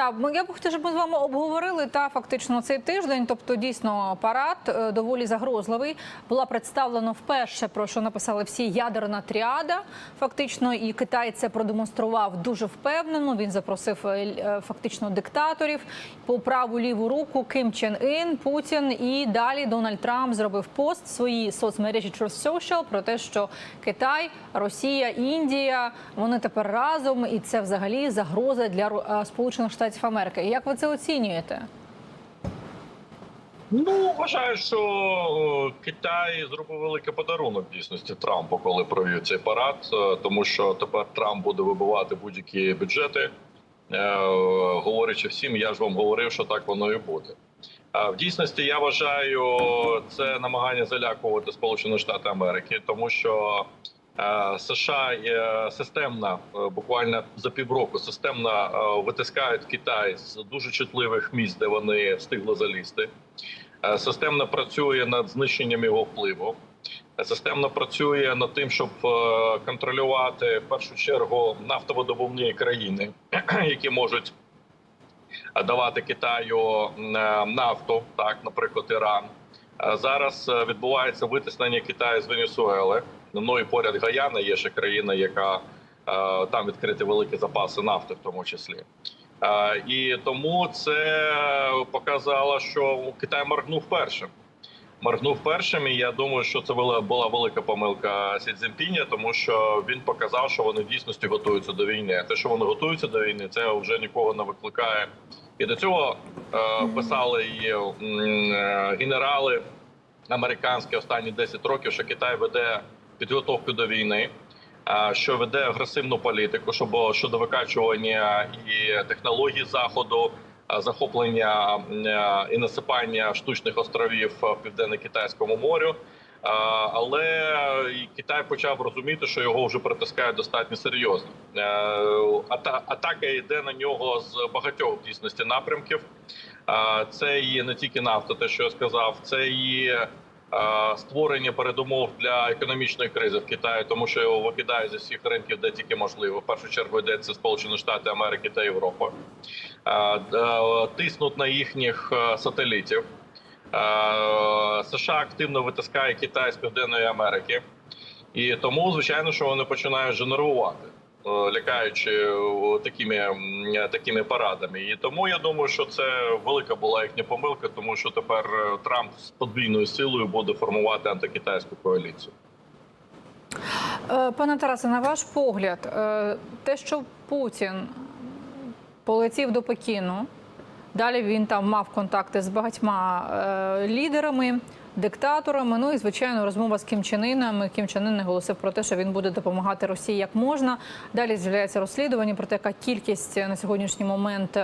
Так, я б хотіла, щоб ми з вами обговорили та фактично цей тиждень. Тобто, дійсно, парад е, доволі загрозливий. Була представлена вперше про що написали всі ядерна тріада. Фактично, і Китай це продемонстрував дуже впевнено. Він запросив е, е, фактично диктаторів по праву ліву руку Ким Чен Ін, Путін. І далі Дональд Трамп зробив пост в своїй соцмережі Truth Social про те, що Китай, Росія, Індія вони тепер разом, і це взагалі загроза для Сполучених Штатів Америки. Як ви це оцінюєте? Ну вважаю, що Китай зробив великий подарунок дійсності Трампу, коли провів цей парад, е, тому що тепер Трамп буде вибивати будь-які бюджети, е, говорячи всім, я ж вам говорив, що так воно і буде. А в дійсності я вважаю це намагання залякувати Сполучені Штати Америки, тому що е, США є системно, е, буквально за півроку, системно е, витискають Китай з дуже чутливих місць, де вони встигли залізти. Е, Системно працює над знищенням його впливу. Е, Системно працює над тим, щоб е, контролювати в першу чергу нафтовидобувні країни, які можуть е, давати Китаю е, нафту, так, наприклад, Іран. Е, Зараз е, відбувається витиснення Китаю з Венесуели. Ну і поряд Гаяна є ще країна, яка е, там відкриті великі запаси нафти, в тому числі. Е, І тому це показало, що Китай моргнув першим. Моргнув першим, і я думаю, що це була, була велика помилка Сі Цзіньпіня, тому що він показав, що вони в дійсності готуються до війни. А те, що вони готуються до війни, це вже нікого не викликає. І до цього е, писали і е, генерали американські останні 10 років, що Китай веде підготовку до війни, що веде агресивну політику, щоб щодо викачування і технологій заходу, захоплення е, і насипання штучних островів в південно-китайському морю. Але Китай почав розуміти, що його вже притискають достатньо серйозно. Е, ата- Атака йде на нього з багатьох дійсності напрямків. Це і не тільки нафта, те, що я сказав, це і е, створення передумов для економічної кризи в Китаї, тому що його викидають з усіх ринків, де тільки можливо. В першу чергу йдеться Сполучені Штати Америки та Європа. Е, Тиснуть на їхніх е, сателітів. Е, США активно витискає Китай з Південної Америки, і тому, звичайно, що вони починають генерувати, е, лякаючи е, такими, такими парадами. І тому я думаю, що це велика була їхня помилка, тому що тепер е, Трамп з подвійною силою буде формувати антикитайську коаліцію. Е, Пане Тарасе, на ваш погляд, е, те, що Путін полетів до Пекіну, далі він там мав контакти з багатьма е, лідерами, диктаторами. Ну і звичайно, розмова з Кім Чен Іном. Кім Чен Ін наголосив про те, що він буде допомагати Росії як можна. Далі з'являється розслідування про те, яка кількість на сьогоднішній момент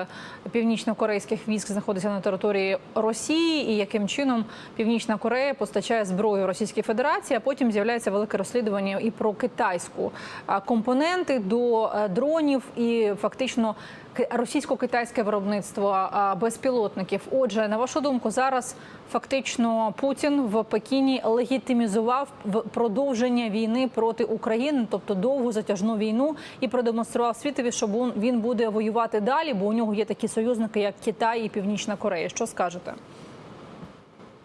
північно-корейських військ знаходиться на території Росії, і яким чином Північна Корея постачає зброю Російській Федерації. А потім з'являється велике розслідування і про китайську компоненти до е, дронів і фактично російсько-китайське виробництво безпілотників. Отже, на вашу думку, зараз фактично Путін в Пекіні легітимізував продовження війни проти України, тобто довгу затяжну війну, і продемонстрував світові, що він буде воювати далі, бо у нього є такі союзники, як Китай і Північна Корея. Що скажете?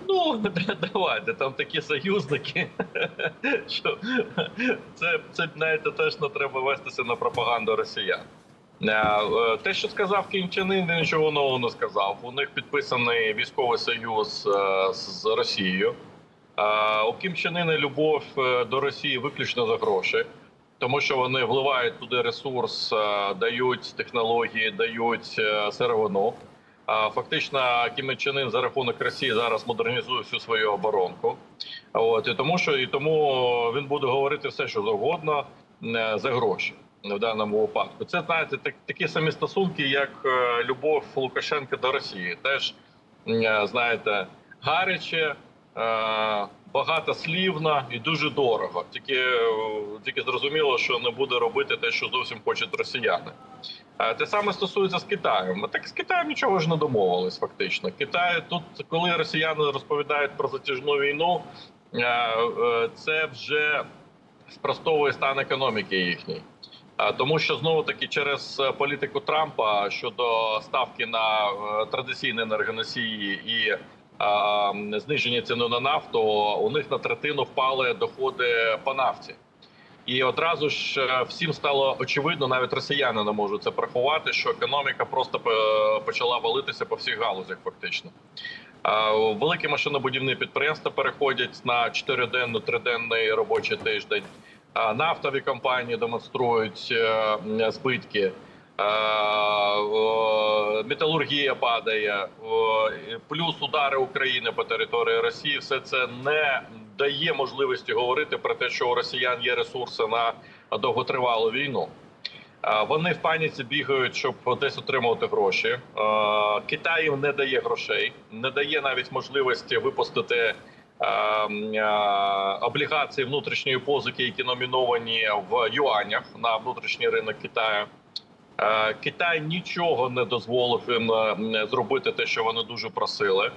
Ну давайте там такі союзники. що це, це знаєте, теж треба вестися на пропаганду росіян. Е, е, Те, що сказав Ін, він нічого нового не сказав. У них підписаний військовий союз е, з Росією. У Кім Чен Іна любов до Росії виключно за гроші, тому що вони вливають туди ресурс, дають технології, дають сировину. Фактично, Кім Чен Ын за рахунок Росії зараз модернізує всю свою оборонку. От і тому, що і тому він буде говорити все, що завгодно за гроші в даному випадку. Це знаєте, так, такі самі стосунки, як е, любов Лукашенка до Росії. Теж е, знаєте, гаряче, е, багатослівно і дуже дорого. Тільки, тільки зрозуміло, що не буде робити те, що зовсім хочуть росіяни. Те саме стосується з Китаєм. Так з Китаєм нічого ж не домовились. Фактично, Китай тут, коли росіяни розповідають про затяжну війну, це вже спростовує стан економіки їхній. Е, Тому що знову таки через е, політику Трампа щодо ставки на е, традиційні енергоносії і зниження ціни на нафту, у них на третину впали доходи по нафті. І одразу ж всім стало очевидно, навіть росіяни не можуть це приховати, що економіка просто почала валитися по всіх галузях, фактично. Великі машинобудівні підприємства переходять на 4-денний, 3-денний робочий тиждень. Нафтові компанії демонструють е, збитки. Е, Металургія падає, плюс удари України по території Росії. Все це не дає можливості говорити про те, що у росіян є ресурси на довготривалу війну. Е, Вони в паніці бігають, щоб десь отримувати гроші. Китай їм не дає грошей, не дає навіть можливості випустити облігації внутрішньої позики, які номіновані в юанях на внутрішній ринок Китаю. Е, Китай нічого не дозволив їм е, зробити те, що вони дуже просили.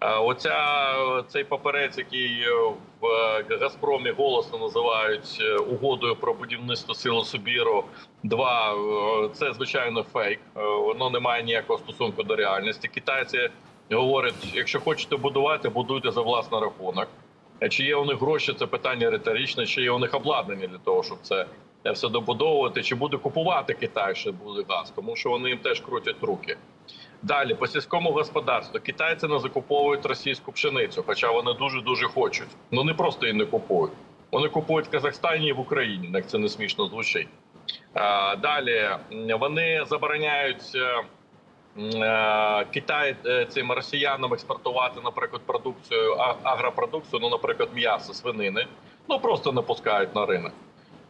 Е, Оця цей паперець, який е, в Газпромі голосно називають е, угодою про будівництво сили Сибіру. Два е, це звичайно фейк. Е, Воно не має ніякого стосунку до реальності. Китайці говорять: якщо хочете будувати, будуйте за власний рахунок. Е, Чи є у них гроші? Це питання риторичне. Чи є у них обладнання для того, щоб це е, все добудовувати? Чи буде купувати Китай ще буде газ? Тому що вони їм теж крутять руки. Далі по сільському господарству китайці не закуповують російську пшеницю, хоча вони дуже дуже хочуть. Ну не просто її не купують. Вони купують в Казахстані і в Україні, як це не смішно звучить. Далі вони забороняють е, Китай е, цим росіянам експортувати, наприклад, продукцію агропродукцію, ну, наприклад, м'ясо, свинини. Ну просто не пускають на ринок.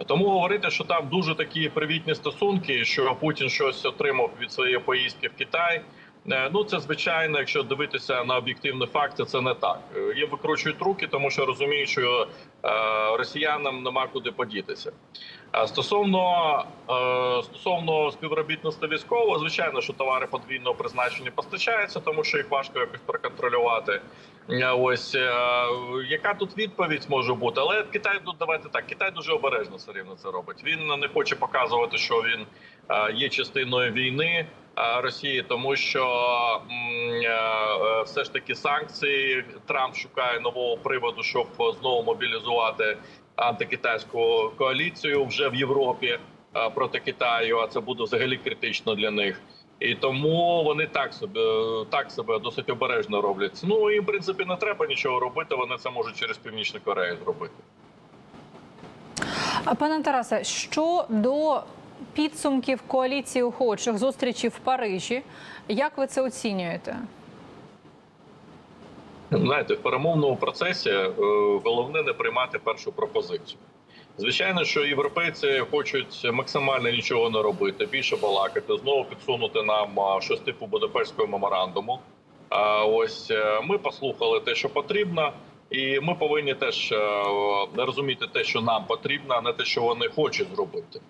Тому говорити, що там дуже такі привітні стосунки, що Путін щось отримав від своєї поїздки в Китай. е, Ну це звичайно, якщо дивитися на об'єктивні факти, це не так. Е, Їм викручують руки, тому що розуміють, що е, росіянам нема куди подітися. А стосовно е, стосовно співробітництва військового, звичайно, що товари подвійного призначення постачаються, тому що їх важко якось проконтролювати. Е, Ось е, яка тут відповідь може бути, але Китай тут давайте так. Китай дуже обережно все рівно це робить. Він не хоче показувати, що він е, є частиною війни е, Росії, тому що е, е, все ж таки санкції Трамп шукає нового приводу, щоб знову мобілізувати антикитайську коаліцію вже в Європі е, проти Китаю. А це буде взагалі критично для них. І тому вони так собі так себе досить обережно роблять. Ну і в принципі не треба нічого робити. Вони це можуть через північну Корею зробити. Пане Тарасе, що до підсумків коаліції охочих зустрічі в Парижі, як ви це оцінюєте? Знаєте, в перемовному процесі е, головне не приймати першу пропозицію. Звичайно, що європейці хочуть максимально нічого не робити, більше балакати, знову підсунути нам щось типу Будапештського меморандуму. А ось е, ми послухали те, що потрібно, і ми повинні теж е, розуміти те, що нам потрібно, а не те, що вони хочуть зробити.